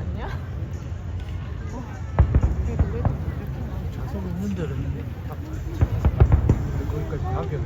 아니야? 우리 노래도 이렇게 나오는 좌석 없는 데는 딱 거기까지 다 하게